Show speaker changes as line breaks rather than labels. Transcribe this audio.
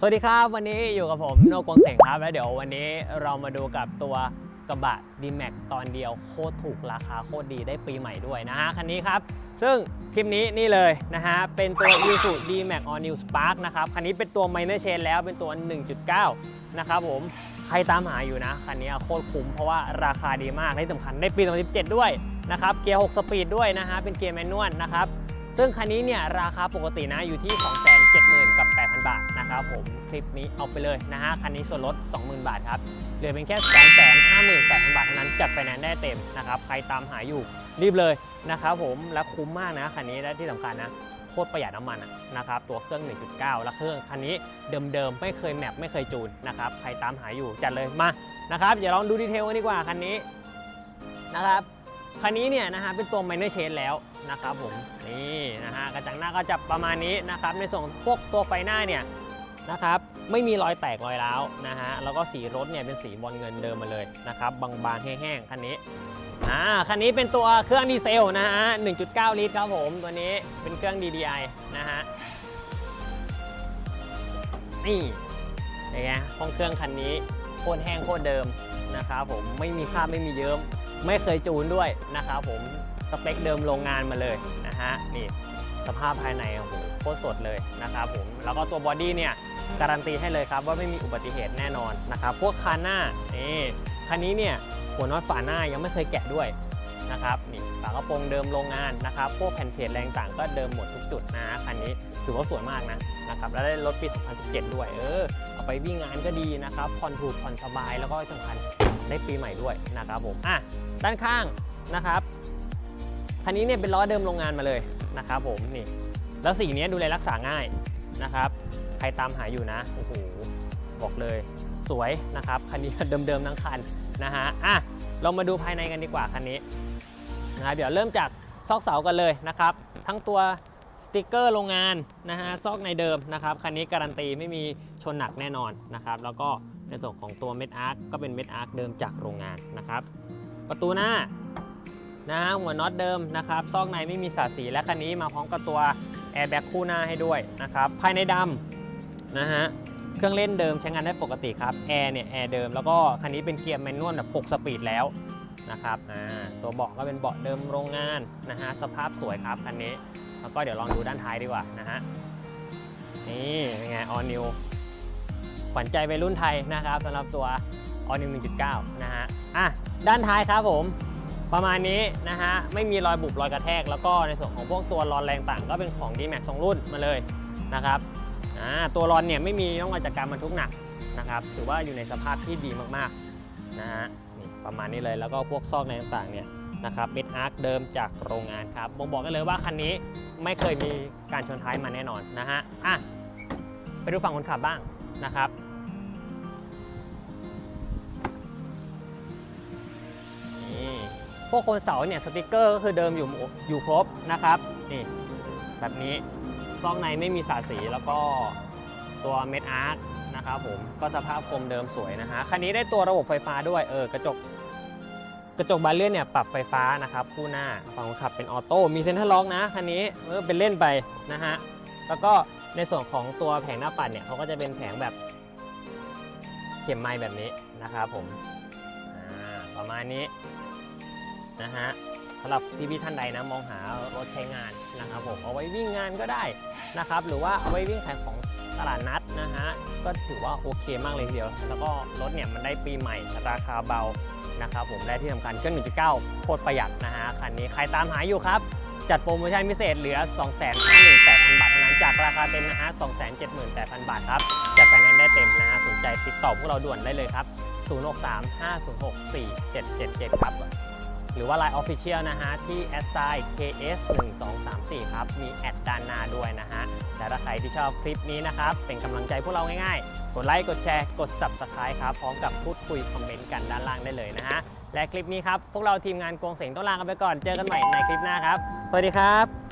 สวัสดีครับวันนี้อยู่กับผมโนกวงเสงครับ แล้วเดี๋ยววันนี้เรามาดูกับตัวกระบะ d m a x ตอนเดียวโคตรถูกราคาโคตรดีได้ปีใหม่ด้วยนะฮะคันนี้ครับ ซึ่งคลิปนี้นี่เลยนะฮะ เป็นตัว i s u D-Max All New Spark นะครับ คันนี้เป็นตัว Minor Chain แล้วเป็นตัว 1.9 นะครับผมใครตามหาอยู่นะ คันนี้โคตรคุ้มเพราะว่าราคาดีมากและที่สำคัญได้ปี 2017 ด้วยนะครับเกียร์ 6 สปีดด้วยนะฮะเป็นเกียร์แมนนวลนะครับ ซึ่งคันนี้เนี่ยราคาปกตินะอยู่ที่ 270,000 กับ 8,000 บาทนะครับผมคลิปนี้เอาไปเลยนะฮะคันนี้ส่วนลด 20,000 บาทครับเหลือเป็นแค่ 258,000 บาทเท่านั้นจัดไฟแนนซ์ได้เต็มนะครับใครตามหาอยู่รีบเลยนะครับผมและคุ้มมากนะคันนี้และที่สำคัญนะโคตรประหยัดน้ำมันนะครับตัวเครื่อง 1.9 และเครื่องคันนี้เดิมๆ ไม่เคยแมปไม่เคยจูนนะครับใครตามหาอยู่จัดเลยมานะครับเดี๋ยวลองดูดีเทลกันดีกว่าคันนี้นะครับ คันนี้เนี่ยนะฮะเป็นตัว minor change แล้วนะครับผมนี่นะฮะกระจังหน้าก็จะประมาณนี้นะครับในส่วนพวกตัวไฟหน้าเนี่ยนะครับไม่มีรอยแตกรอยร้าวนะฮะแล้วก็สีรถเนี่ยเป็นสีบอลเงินเดิมมาเลยนะครับบางๆแห้งๆคันนี้อ่าคันนี้เป็นตัวเครื่องดีเซลนะฮะ 1.9 ลิตรครับผมตัวนี้เป็นเครื่อง DDI นะฮะนี่เป็นไงห้องเครื่องคันนี้โคตรแห้งโคตรเดิมนะครับผมไม่มีคราบไม่มีเยิ้ม ไม่เคยจูนด้วยนะครับผมสเปคเดิมโรงงานมาเลยนะฮะนี่สภาพภายในโอ้โหโคตรสดเลยนะครับผมแล้วก็ตัวบอดี้เนี่ยการันตีให้เลยครับว่าไม่มีอุบัติเหตุแน่นอนนะครับพวกคานหน้านี่คันนี้เนี่ยหัวน็อตฝาหน้ายังไม่เคยแกะด้วยนะครับนี่ฝากระโปรงเดิมโรงงานนะครับ พวกแผ่นเพจแรงต่างก็เดิมหมดทุกจุดนะฮะคันนี้ถือว่าสวยมากนะนะครับแล้วได้รถปี 2017 ด้วย เออเอาไปวิ่งงานก็ดีนะครับผ่อนถูกผ่อนสบายแล้วก็ที่สำคัญ ได้ปีใหม่ด้วยนะครับผมอะด้านข้างนะครับคันนี้เนี่ยเป็นล้อเดิมโรงงานมาเลยนะครับผมนี่แล้วสีนี้ดูแลรักษาง่ายนะครับ ใครตามหาอยู่นะโอ้โหบอกเลยสวยนะครับคันนี้เดิมๆทั้งคันนะฮะอะเรามาดูภายในกันดีกว่าคันนี้นะครับเดี๋ยวเริ่มจากซอกเสากันเลยนะครับ ทั้งตัว สติกเกอร์โรงงานนะฮะซอกในเดิมนะครับคันนี้การันตีไม่มีชนหนักแน่นอนนะครับแล้วก็ในส่วนของตัวเม็ดอาร์คก็เป็นเม็ดอาร์คเดิมจากโรงงานนะครับประตูหน้านะฮะหัวน็อตเดิมนะครับซอกในไม่มีสาสีและคันนี้มาพร้อมกับตัวแอร์แบ็กคู่หน้าให้ด้วยนะครับภายในดำนะฮะเครื่องเล่นเดิมใช้งานได้ปกติครับแอร์เนี่ยแอร์เดิมแล้วก็คันนี้เป็นเกียร์แมนนวลแบบ 6 สปีดแล้วนะครับตัวเบาะก็เป็นเบาะเดิมโรงงานนะฮะสภาพสวยครับคันนี้ แล้วก็เดี๋ยวลองดูด้านท้ายดีกว่านะฮะ นี่เป็นไงออนิวขวัญใจวัยรุ่นไทยนะครับสำหรับตัวออนิว1.9 นะฮะ อะ ด้านท้ายครับผมประมาณนี้นะฮะ ไม่มีรอยบุบรอยกระแทก แล้วก็ในส่วนของพวกตัวรอนแรงต่างก็เป็นของ D-Max สองรุ่นมาเลยนะครับอ่าตัวรอนเนี่ยไม่มีร่องรอยจากการบรรทุกหนักนะครับถือว่าอยู่ในสภาพที่ดีมากๆนะฮะนี่ประมาณนี้เลยแล้วก็พวกซอกในต่างๆเนี่ยนะครับเม็ดอาร์คเดิมจากโรงงานครับบ่งบอกกันเลยว่าคันนี้ ไม่เคยมีการชนท้ายมาแน่นอนนะฮะอะไปดูฝั่งคนขับบ้างนะครับ นี่ พวกคนเสาเนี่ยสติกเกอร์ก็คือเดิมอยู่อยู่ครบนะครับ นี่ แบบนี้ซองในไม่มีสาสีแล้วก็ตัวเม็ดอาร์ตนะครับผม ก็สภาพคมเดิมสวยนะฮะ คันนี้ได้ตัวระบบไฟฟ้าด้วย เออกระจก กระจกบานเลื่อนเนี่ยปรับไฟฟ้านะครับคู่หน้าฝั่งคนขับเป็นออโต้มีเซ็นทรัลล็อกนะคันนี้เออเป็นเล่นไปนะฮะแล้วก็ในส่วนของตัวแผงหน้าปัดเนี่ยเขาก็จะเป็นแผงแบบเข็มไม้แบบนี้นะครับผมประมาณนี้นะฮะสำหรับพี่ๆท่านใดนะมองหารถใช้งานนะครับผมเอาไว้วิ่งงานก็ได้นะครับ หรือว่าเอาไว้วิ่งขายของตลาดนัดนะฮะก็ถือว่าโอเคมากเลยทีเดียว แล้วก็รถเนี่ยมันได้ปีใหม่ราคาเบา นะครับผมและที่สำคัญเครื่อง1.9โคตรประหยัดนะฮะคันนี้ใครตามหาอยู่ครับ จัดโปรโมชั่นพิเศษเหลือ 258,000 บาทเท่านั้นจากราคาเต็มนะฮะ278,000 บาทครับจัดไฟแนนซ์ได้เต็มนะฮะสนใจติดต่อพวกเราด่วนได้เลยครับ 0635064777 ครับ หรือว่า Line Official นะฮะ ที่ s i ks 1 2 3 4ครับ มีแอดด้านหน้าด้วยนะฮะและถ้าใครที่ชอบคลิปนี้นะครับ เป็นกำลังใจพวกเราง่ายๆ กดไลค์ กดแชร์ กด Subscribe ครับ พร้อมกับพูดคุยคอมเมนต์กันด้านล่างได้เลยนะฮะ และคลิปนี้ครับ พวกเราทีมงานกวงเสียงต้องลากันไปก่อน เจอกันใหม่ในคลิปหน้าครับ สวัสดีครับ